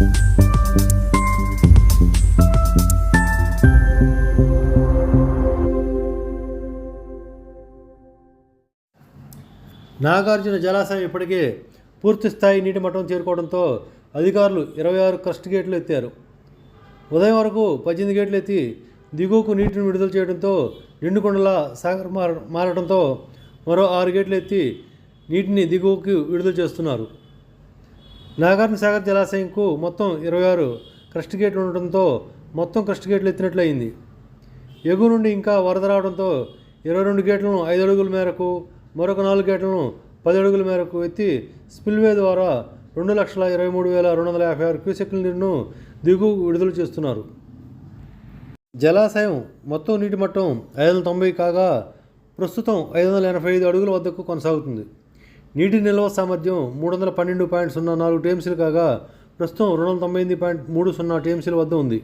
నాగార్జున జలాశయం ఇప్పటికే పూర్తి స్థాయి నీటి మట్టం చేరుకోవడంతో అధికారులు ఇరవై ఆరు క్రస్ట్ గేట్లు ఎత్తారు. ఉదయం వరకు పద్దెనిమిది గేట్లు ఎత్తి దిగువకు నీటిని విడుదల చేయడంతో నిండుకొండలా సాగర్ మార మారడంతో మరో ఆరు గేట్లు ఎత్తి నీటిని దిగువకు విడుదల చేస్తున్నారు. నాగార్జున సాగర్ జలాశయంకు మొత్తం ఇరవై ఆరు క్రస్ట్ గేట్లు ఉండటంతో మొత్తం క్రస్ట్ గేట్లు ఎత్తినట్లు అయింది. ఎగువ నుండి ఇంకా వరద రావడంతో ఇరవై రెండు గేట్లను ఐదు అడుగుల మేరకు మరొక నాలుగు గేట్లను పది అడుగుల మేరకు ఎత్తి స్పిల్వే ద్వారా రెండు లక్షల ఇరవై మూడు వేల రెండు వందల యాభై ఆరు క్యూసెక్ల నీరును దిగు విడుదల చేస్తున్నారు. జలాశయం మొత్తం నీటి మట్టం ఐదు వందల తొంభై కాగా ప్రస్తుతం ఐదు వందల ఎనభై ఐదు అడుగుల వద్దకు కొనసాగుతుంది. నీటి నిల్వ సామర్థ్యం మూడు వందల పన్నెండు పాయింట్ సున్నా నాలుగు టీఎంసీలు కాగా ప్రస్తుతం రెండు వందల తొంభై ఎనిమిది పాయింట్ మూడు సున్నా టీఎంసీల వద్ద ఉంది.